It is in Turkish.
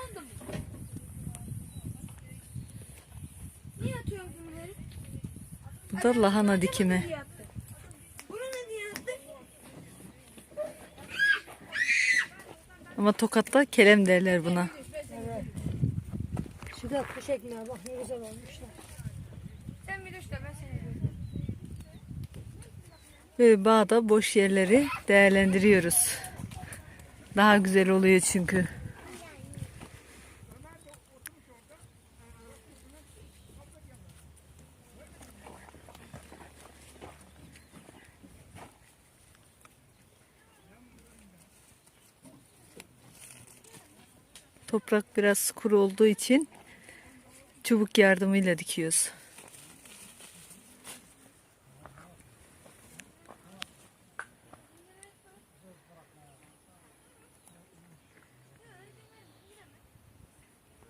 Dediğin oldu mu? Niye atıyorsun bunları? Bu da lahana dikimi. Ama Tokat'ta kelem derler buna. Şu da kuş ekmeği bak ne güzel olmuşlar. Sen bir düşle ben seni. Böyle bağda boş yerleri değerlendiriyoruz. Daha güzel oluyor çünkü. Toprak biraz kuru olduğu için çubuk yardımıyla dikiyoruz.